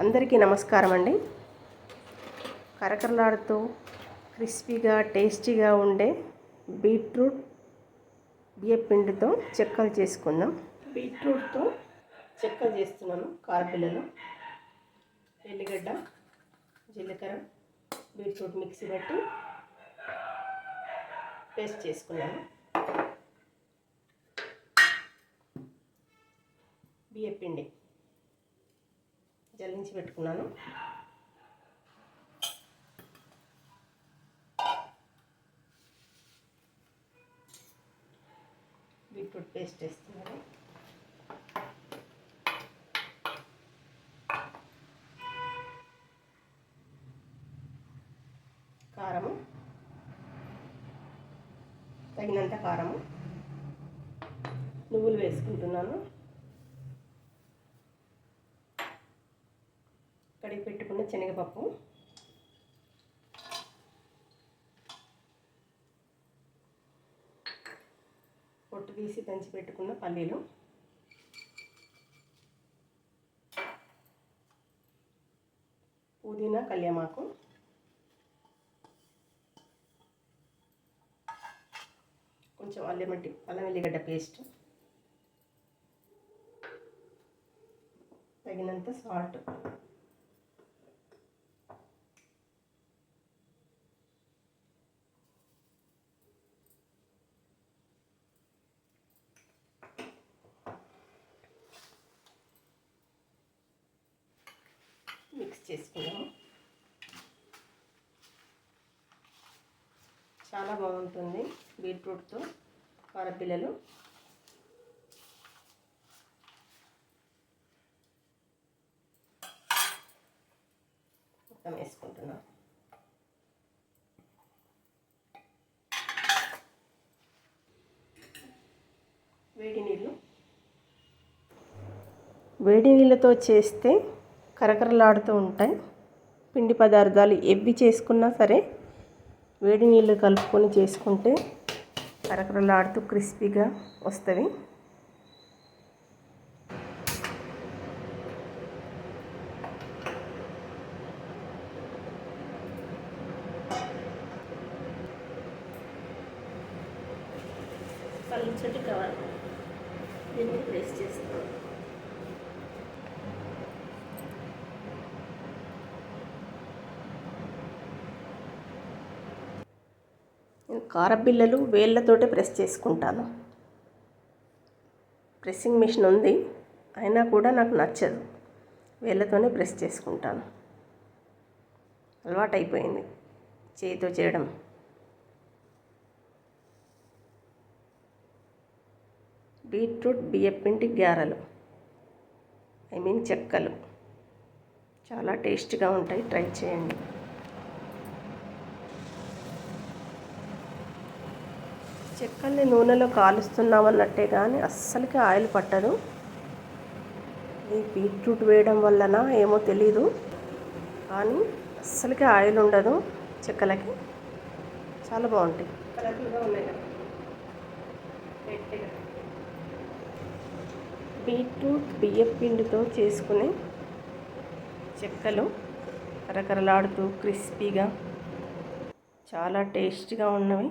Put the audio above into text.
అందరికీ నమస్కారం అండి కరకరలాడుతూ క్రిస్పీగా టేస్టీగా ఉండే బీట్రూట్ బియ్యపిండితో చెక్కలు చేసుకుందాం. బీట్రూట్తో చెక్కలు చేస్తున్నాను కారపిల్లలు ఎల్లిగడ్డ జీలకర్ర బీట్రూట్ మిక్సీ పెట్టి పేస్ట్ చేసుకున్నాను. బియ్యపిండి జల్లించి పెట్టుకున్నాను. బీట్రూట్ పేస్ట్ వేస్తున్నాను. కారము. తగినంత కారము. నువ్వులు వేసుకుంటున్నాను. కడిగి పెట్టుకున్న శనగపప్పు. పొట్టు తీసి దంచి పెట్టుకున్న పల్లీలు. పుదీనా కళ్యామాకు. కొంచెం అల్లం అల్లం వెల్లిగడ్డ పేస్ట్. తగినంత సాల్ట్ మిక్స్ చేసుకున్నాము చాలా బాగుంటుంది బీట్రూట్తో కారపిల్లలు మొత్తం వేసుకుంటున్నాం. వేడి నీళ్ళు. వేడి నీళ్ళతో చేస్తే కరకరలాడుతూ ఉంటాయి. పిండి పదార్థాలు ఎవ్వి చేసుకున్నా సరే వేడి నీళ్ళు కలుపుకొని చేసుకుంటే కరకరలాడుతూ క్రిస్పీగా వస్తుంది. పల్లిచటి కవర్ దీన్ని ప్రెస్ చేసుకోవాలి. కారబిల్లలు వేళ్ళతోటే ప్రెస్ చేసుకుంటాను. ప్రెస్సింగ్ మిషన్ ఉంది. అయినా కూడా నాకు నచ్చదు. వేళ్ళతోనే ప్రెస్ చేసుకుంటాను. అలవాటు అయిపోయింది చేతితో చేయడం. బీట్రూట్ బియ్యపిండి గారెలు. ఐ మీన్ చెక్కలు. చాలా టేస్ట్గా ఉంటాయి. ట్రై చేయండి. చెక్కల్ని నూనెలో కాలుస్తున్నామన్నట్టే కానీ అస్సలకి ఆయిల్ పట్టదు. ఈ బీట్రూట్ వేయడం వలన ఏమో తెలీదు. కానీ అస్సలకి ఆయిల్ ఉండదు చెక్కలకి. చాలా బాగుంటాయి. కలర్ఫుల్గా ఉన్నాయి బీట్రూట్ బియ్యం పిండితో చేసుకునే చెక్కలు కరకరలాడుతూ క్రిస్పీగా చాలా టేస్టీగా ఉన్నవి.